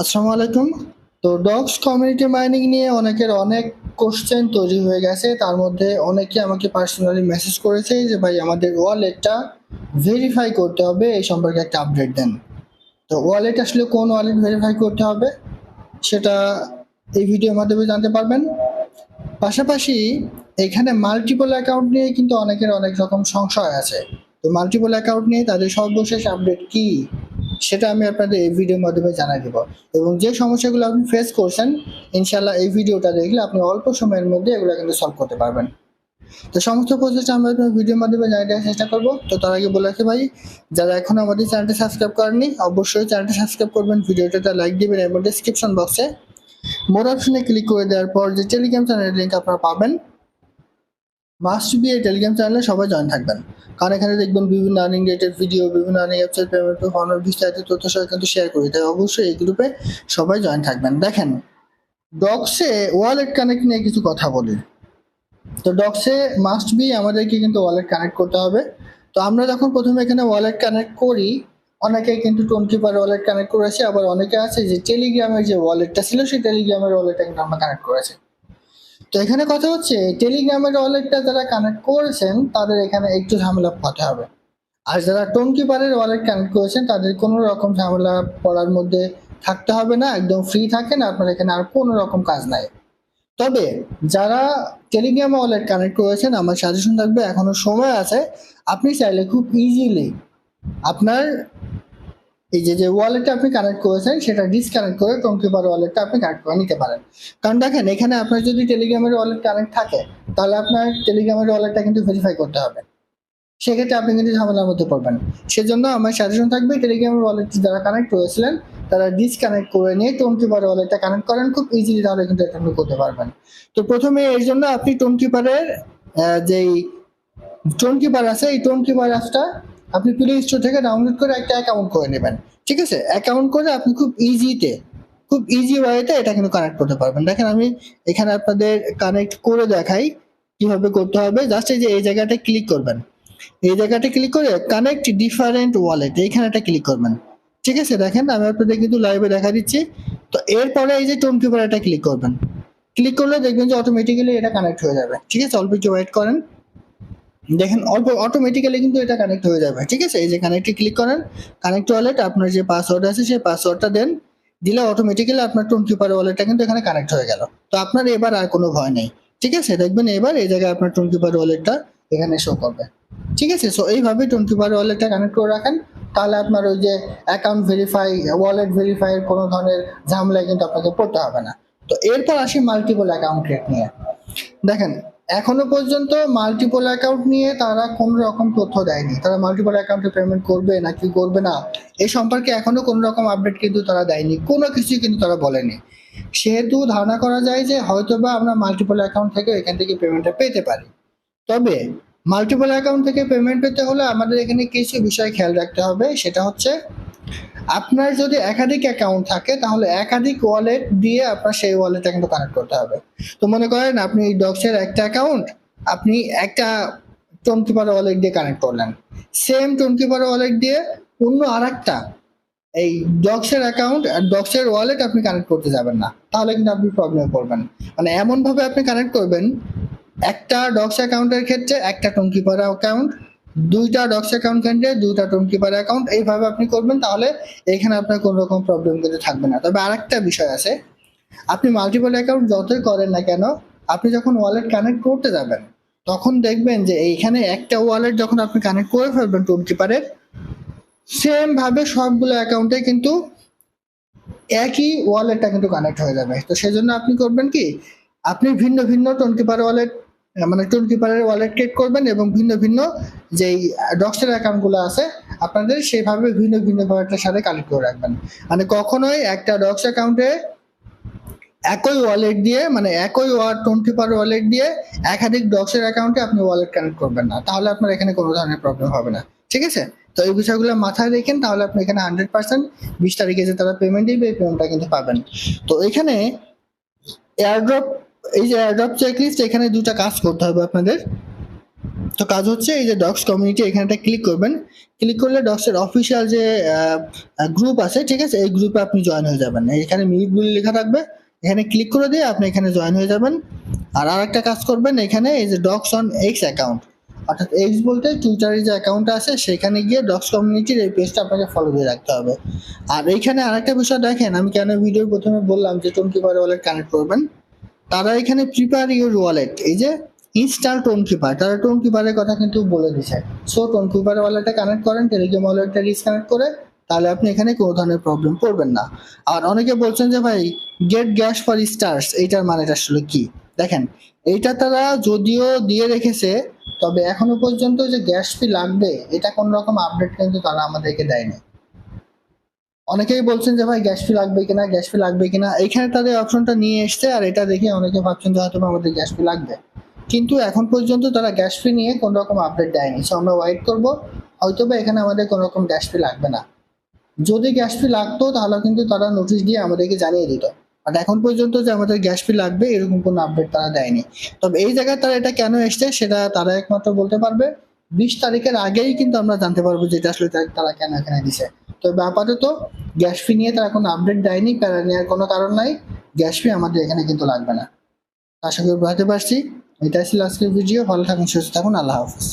আসসালামু আলাইকুম। তো ডগস কমিউনিটি মাইনিং নিয়ে অনেকের অনেক কোশ্চেন তৈরি হয়ে গেছে। তার মধ্যে অনেকে আমাকে পার্সোনালি মেসেজ করেছে যে, ভাই, আমাদের ওয়ালেটটা ভেরিফাই করতে হবে, এই সম্পর্কে একটা আপডেট দেন। তো ওয়ালেট আসলে কোন ওয়ালেট ভেরিফাই করতে হবে, সেটা এই ভিডিওর মাধ্যমে জানতে পারবেন। পাশাপাশি এখানে মাল্টিপল অ্যাকাউন্ট নিয়ে কিন্তু অনেকের অনেক রকম সংশয় আছে। তো মাল্টিপল অ্যাকাউন্ট নিয়ে তাদের সর্বশেষ আপডেট কি? সেটা আমি আপনাদের এই ভিডিওর মাধ্যমে জানাই দেবো। এবং যে সমস্যাগুলো আপনি ফেস করছেন ইনশাল্লাহ এই ভিডিওটা দেখলে আপনি অল্প সময়ের মধ্যে এগুলো কিন্তু সলভ করতে পারবেন। তো সমস্ত প্রসেসটা আমরা আপনার ভিডিওর মাধ্যমে জানিয়ে দেওয়ার চেষ্টা করব। তো তার আগে বলে রাখি ভাই, যারা এখন আমাদের চ্যানেলটি সাবস্ক্রাইব করেননি, অবশ্যই চ্যানেলটি সাবস্ক্রাইব করবেন। ভিডিওটা লাইক দিবেন এবং ডিসক্রিপশন বক্সে মোর অপশনে ক্লিক করে দেওয়ার পর যে টেলিগ্রাম চ্যানেলের লিঙ্ক আপনারা পাবেন। মাস্ট বি এই টেলিগ্রাম চ্যানেলে সবাই জয়েন থাকবেন। কারণ এখানে দেখবেন বিভিন্ন আর্নিং রিলেটেড ভিডিও বিভিন্ন আর্নিং ওয়েবসাইট পেমেন্ট অনার বিস্তারিত তথ্য সহ কিন্তু শেয়ার করি। তাই অবশ্যই এই গ্রুপে সবাই জয়েন থাকবেন। দেখেন ডক্সে ওয়ালেট কানেক্ট নিয়ে কিছু কথা বলি। তো ডক্সে মাস্ট বি আমাদেরকে কিন্তু ওয়ালেট কানেক্ট করতে হবে। তো আমরা যখন প্রথমে এখানে ওয়ালেট কানেক্ট করি অনেকে কিন্তু টোন কিপার ওয়ালেট কানেক্ট করেছে, আবার অনেকে আছে যে টেলিগ্রামের যে ওয়ালেটটা ছিল, সেই টেলিগ্রামের ওয়ালেটটা কিন্তু আমরা কানেক্ট করেছি। তো এখানে কথা হচ্ছে টেলিগ্রামের ওয়ালেটটা যারা কানেক্ট করেছেন, তাদের এখানে একটু ঝামেলা পড়তে হবে। আর যারা টোন কিপারের ওয়ালেট কানেক্ট করেছেন, তাদের কোনো রকম ঝামেলা পড়ার মধ্যে থাকতে হবে না, একদম ফ্রি থাকেন, আপনার এখানে আর কোনো রকম কাজ নাই। তবে যারা টেলিগ্রাম ওয়ালেট কানেক্ট করেছেন, আমার সাজেশন থাকবে, এখনও সময় আছে, আপনি চাইলে খুব ইজিলি আপনার এই যে যে ওয়ালেটটা আপনি কানেক্ট করেছেন, সেটা ডিসকানেক্ট করে টোনকিপার ওয়ালেটটা আপনি কানেক্ট করে নিতে পারেন। কারণ দেখেন, এখানে আপনার যদি টেলিগ্রামের ওয়ালেট কানেক্ট থাকে, তাহলে আপনার টেলিগ্রামের ওয়ালেটটা কিন্তু ভেরিফাই করতে হবে। সেক্ষেত্রে আপনি কিন্তু ঝামেলার মধ্যে পড়বেন। সেজন্য আমার সাজেশন থাকবে টেলিগ্রামের ওয়ালেট যারা কানেক্ট করেছিলেন, তারা ডিসকানেক্ট করে নিয়ে টোন কিপার ওয়ালেটটা কানেক্ট করেন, খুব ইজিলি তাহলে কিন্তু এটা করতে পারবেন। তো প্রথমে এর জন্য আপনি টোন কিপারের যেই টোন কিপার আছে, এই টোন কিপার অ্যাপটা আপনি প্লে স্টোর থেকে ডাউনলোড করে একটা অ্যাকাউন্ট করে নেবেন। ঠিক আছে? অ্যাকাউন্ট করে আপনি খুব ইজিতে খুব ইজি ওয়েতে এটা কিন্তু কানেক্ট করতে পারবেন। দেখেন আমি এখানে আপনাদের কানেক্ট করে দেখাই কীভাবে করতে হবে। জাস্ট এই যে এই জায়গাটা ক্লিক করবেন। এই জায়গাটা ক্লিক করে কানেক্ট ডিফারেন্ট ওয়ালেট এইখানে একটা ক্লিক করবেন। ঠিক আছে? দেখেন, আমি আপনাদের কিন্তু লাইভে দেখা দিচ্ছি। তো এরপরে এই যে টোন কিপার এটা ক্লিক করবেন। ক্লিক করলে দেখবেন যে অটোমেটিক্যালি এটা কানেক্ট হয়ে যাবে। ঠিক আছে? অল্প একটু ওয়েট করেন। দেখেন অল্প অটোমেটিক্যালি কিন্তু এটা কানেক্ট হয়ে যাবে, ঠিক আছে? এই যে কানেক্টে ক্লিক করেন কানেক্ট ওয়ালেট আপনার যে পাসওয়ার্ড আছে, সেই পাসওয়ার্ডটা দেন, দিলে অটোমেটিক্যালি আপনার টোন কিপার ওয়ালেটটা কিন্তু এখানে কানেক্ট হয়ে গেল। তো আপনার এবার আর কোনো ভয় নেই, ঠিক আছে? দেখবেন এবার এই জায়গায় আপনার টোন কিপার ওয়ালেটটা এখানে শো করবে, ঠিক আছে? সো এইভাবে টোন কিপার ওয়ালেটটা কানেক্ট করে রাখেন, তাহলে আপনার ওই যে অ্যাকাউন্ট ভেরিফাই ওয়ালেট ভেরিফাই এর কোনো ধরনের ঝামেলায় কিন্তু আপনাকে পড়তে হবে না। তো এরপর আসি মাল্টিপল অ্যাকাউন্ট ক্রিয়েট নিয়ে। দেখেন, এখনও পর্যন্ত মাল্টিপল অ্যাকাউন্ট নিয়ে তারা কোনো রকম তথ্য দেয়নি। তারা মাল্টিপল অ্যাকাউন্টে পেমেন্ট করবে নাকি করবে না এই সম্পর্কে এখনও কোনো রকম আপডেট কিন্তু তারা দেয়নি। কোনো কিছুই কিন্তু তারা বলেনি। সেহেতু ধারণা করা যায় যে হয়তো বা আমরা মাল্টিপল অ্যাকাউন্ট থেকে এখান থেকে পেমেন্টটা পেতে পারি। তবে মাল্টিপল অ্যাকাউন্ট থেকে পেমেন্ট পেতে হলে আমাদের এখানে কিছু বিষয় খেয়াল রাখতে হবে, সেটা হচ্ছে আপনার যদি একাধিক অ্যাকাউন্ট থাকে, তাহলে একাধিক ওয়ালেট দিয়ে আপনার সেই ওয়ালেটটা কিন্তু কানেক্ট করতে হবে। তো মনে করেন আপনি ডক্সের একটা অ্যাকাউন্ট আপনি একটা টোন কিপার ওয়ালেট দিয়ে কানেক্ট করলেন। সেম টোন কিপার ওয়ালেট দিয়ে অন্য আর একটা এই ডক্সের অ্যাকাউন্ট আর ডক্সের ওয়ালেট আপনি কানেক্ট করতে যাবেন না। তাহলে কিন্তু আপনি প্রবলেমে পড়বেন। মানে এমনভাবে আপনি কানেক্ট করবেন, একটা ডক্স অ্যাকাউন্টের ক্ষেত্রে একটা টোন কিপার অ্যাকাউন্ট দুইটা ডক্স অ্যাকাউন্ট কেন্দ্রে দুইটা টোন কিপার অ্যাকাউন্ট এইভাবে আপনি করবেন, তাহলে এখানে আপনার কোনো রকম প্রবলেম কিন্তু থাকবে না। তবে আরেকটা বিষয় আছে, আপনি মাল্টিপল অ্যাকাউন্ট যতই করেন না কেন, আপনি যখন ওয়ালেট কানেক্ট করতে যাবেন, তখন দেখবেন যে এইখানে একটা ওয়ালেট যখন আপনি কানেক্ট করে ফেলবেন টোন কিপারের সেম ভাবে সবগুলো অ্যাকাউন্টে কিন্তু একই ওয়ালেটটা কিন্তু কানেক্ট হয়ে যাবে। তো সেই জন্য আপনি করবেন কি, আপনি ভিন্ন ভিন্ন টোন কিপার ওয়ালেট মানে টোন কিপারের ওয়ালেট ক্রিয়েট করবেন এবং ভিন্ন ভিন্ন যেই ডক্সের অ্যাকাউন্টগুলো আছে, আপনাদের সেভাবে ভিন্ন ভিন্ন ওয়ালেটের সাথে কালেক্ট করে রাখবেন। মানে কখনোই একটা ডক্স অ্যাকাউন্টে একই ওয়ালেট দিয়ে মানে একই ওয়ার টোন কিপার ওয়ালেট দিয়ে একাধিক ডক্সের অ্যাকাউন্টে আপনি ওয়ালেট কানেক্ট করবেন না। তাহলে আপনার এখানে কোনো ধরনের প্রবলেম হবে না। ঠিক আছে? তো এই বিষয়গুলো মাথায় রেখেন, তাহলে আপনি এখানে হান্ড্রেড পার্সেন্ট বিশ তারিখে যে তারা পেমেন্ট দিবে, এই পেমেন্টটা কিন্তু পাবেন। তো এখানে এয়ারড্রপ এই যে এয়ারড্রপ চেকলিস্ট এখানে দুটা কাজ করতে হবে আপনাদের। তো কাজ হচ্ছে এই যে ডক্স কমিউনিটি এখানটা ক্লিক করবেন। ক্লিক করলে ডক্সের অফিসিয়াল যে গ্রুপ আছে, ঠিক আছে? এই গ্রুপে আপনি জয়েন হয়ে যাবেন। এখানে মিউট বলে লেখা থাকবে। এখানে ক্লিক করে দিয়ে আপনি এখানে জয়েন হয়ে যাবেন। আর আরেকটা কাজ করবেন এখানে, এই যে ডক্স অন এক্স অ্যাকাউন্ট অর্থাৎ এক্স বলতে টুইটারের যে অ্যাকাউন্টটা আছে, সেখানে গিয়ে ডক্স কমিউনিটির এই পেজটা আপনাকে ফলো দিয়ে রাখতে হবে। আর এইখানে আরেকটা বিষয় দেখেন, আমি কেন ভিডিওর প্রথমে বললাম যে টোন কিপার ওয়ালেট কানেক্ট করবেন? তারা এখানে প্রিপেয়ার ইউর ওয়ালেট এই যে ইনস্টল টোন কিপার তারা টোন কিপারের কথা কিন্তু বলে দিছে সো টোন কিপার ওয়ালেটটা কানেক্ট করেন টেলিগ্রাম ওয়ালেটটা ডিসকানেক্ট করে, তাহলে আপনি এখানে কোনো ধরনের প্রবলেম পড়বেন না। আর অনেকে বলছেন যে, ভাই গেট গ্যাস ফর স্টার্স এইটার মানেটা আসলে কি? দেখেন, এইটা তারা যদিও দিয়ে রেখেছে, তবে এখনও পর্যন্ত যে গ্যাস ফি লাগবে, এটা কোন রকম আপডেট কিন্তু তারা আমাদেরকে দেয়নি। অনেকেই বলছেন যে, ভাই গ্যাস ফি লাগবে কিনা গ্যাস ফি লাগবে কিনা? এখানে তাদের অপশনটা নিয়ে এসছে, আর এটা দেখে অনেকে ভাবছেন যে হয়তো আমাদের গ্যাস ফি লাগবে। কিন্তু এখন পর্যন্ত তারা গ্যাস ফি নিয়ে কোন রকম আপডেট দেয়নি। সো আমরা ওয়েট করব। হয়তো বা এখানে আমাদের কোনো রকম গ্যাস ফি লাগবে না। যদি গ্যাস ফি লাগতো, তাহলে কিন্তু তারা নোটিশ দিয়ে আমাদেরকে জানিয়ে দিত। বাট এখন পর্যন্ত যে আমাদের গ্যাস ফি লাগবে, এরকম কোনো আপডেট তারা দেয়নি। তবে এই জায়গায় তারা এটা কেন এসছে, সেটা তারা একমাত্র বলতে পারবে। বিশ তারিখের আগেই কিন্তু আমরা জানতে পারব যে এটা আসলে তা- তারা কেন এখানে দিছে। তবে আপাতত গ্যাস ফি নিয়ে তারা কোনো আপডেট দেয়নি, প্যারা নেওয়ার কোনো কারণ নাই। গ্যাস ফি আমাদের এখানে কিন্তু লাগবে না। আশা করি বুঝতে পারছি। এটাই ছিল আজকের ভিডিও ভালো থাকুন সুস্থ থাকুন আল্লাহ হাফিজ।